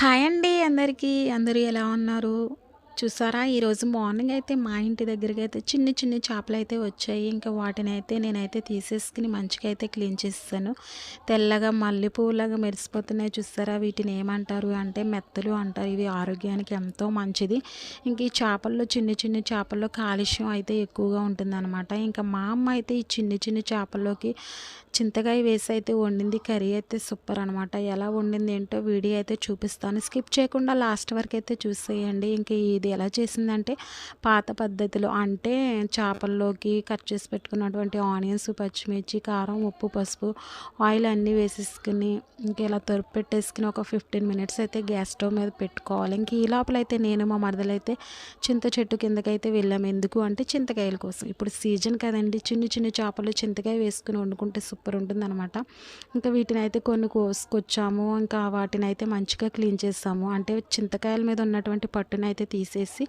Hi అండి అందరికీ. అందరూ ఎలా ఉన్నారు? చూసారా? ఈరోజు మార్నింగ్ అయితే మా ఇంటి దగ్గరికి అయితే చిన్ని చిన్ని చేపలు అయితే వచ్చాయి. ఇంకా వాటిని అయితే నేనైతే తీసేసుకుని మంచిగా అయితే క్లీన్ చేస్తాను తెల్లగా మల్లెపూలాగా మెరిసిపోతున్నాయి చూసారా? వీటిని ఏమంటారు అంటే మెత్తలు అంటారు. ఇవి ఆరోగ్యానికి ఎంతో మంచిది. ఇంక ఈ చేపల్లో చిన్ని చిన్ని చేపల్లో కాలుష్యం అయితే ఎక్కువగా ఉంటుందన్నమాట. ఇంకా మా అమ్మ అయితే ఈ చిన్ని చిన్ని చేపల్లోకి చింతకాయ వేసి అయితే వండింది. కర్రీ అయితే సూపర్ అనమాట ఎలా వండింది ఏంటో వీడియో అయితే చూపిస్తాను. స్కిప్ చేయకుండా లాస్ట్ వరకు అయితే చూసేయండి. ఇంక ఇది ఎలా చేసిందంటే పాత పద్ధతిలో అంటే చేపల్లోకి కట్ చేసి పెట్టుకున్నటువంటి ఆనియన్స్ పచ్చిమిర్చి కారం ఉప్పు పసుపు ఆయిల్ అన్నీ వేసేసుకుని ఇంకా ఇలా తొరుపు పెట్టేసుకుని ఒక ఫిఫ్టీన్ మినిట్స్ అయితే గ్యాస్ స్టవ్ మీద పెట్టుకోవాలి. ఇంక ఈ లోపల అయితే నేను మా మరదలైతే చింత చెట్టు కిందకైతే వెళ్ళాము ఎందుకు అంటే చింతకాయల కోసం. ఇప్పుడు సీజన్ కదండి. చిన్న చిన్న చేపలు చింతకాయ వేసుకుని వండుకుంటే సూపర్ ఉంటుంది అనమాట ఇంకా వీటిని అయితే కొన్ని కోసుకొచ్చాము. ఇంకా వాటిని అయితే మంచిగా క్లీన్ చేస్తాము అంటే చింతకాయల మీద ఉన్నటువంటి పట్టునైతే తీసి వేసేసి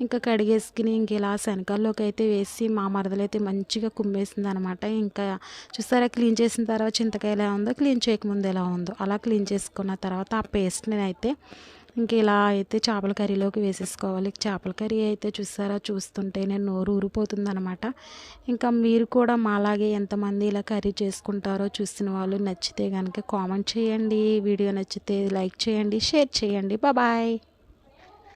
ఇంకా కడిగేసుకుని ఇంక ఇలా శనగల్లోకి అయితే వేసి మా మరదలైతే మంచిగా కుమ్మేసింది అనమాట ఇంకా చూసారా క్లీన్ చేసిన తర్వాత చింతకాయ ఎలా ఉందో క్లీన్ చేయకముందు ఎలా ఉందో అలా క్లీన్ చేసుకున్న తర్వాత ఆ పేస్ట్ని అయితే ఇంక ఇలా అయితే చేపల కర్రీలోకి వేసేసుకోవాలి. చేపల కర్రీ అయితే చూసారా చూస్తుంటే నేను నోరు ఊరిపోతుంది అనమాట ఇంకా మీరు కూడా మాలాగే ఎంతమంది ఇలా కర్రీ చేసుకుంటారో చూసిన వాళ్ళు నచ్చితే కనుక కామెంట్ చేయండి. వీడియో నచ్చితే లైక్ చేయండి షేర్ చేయండి. బాయ్.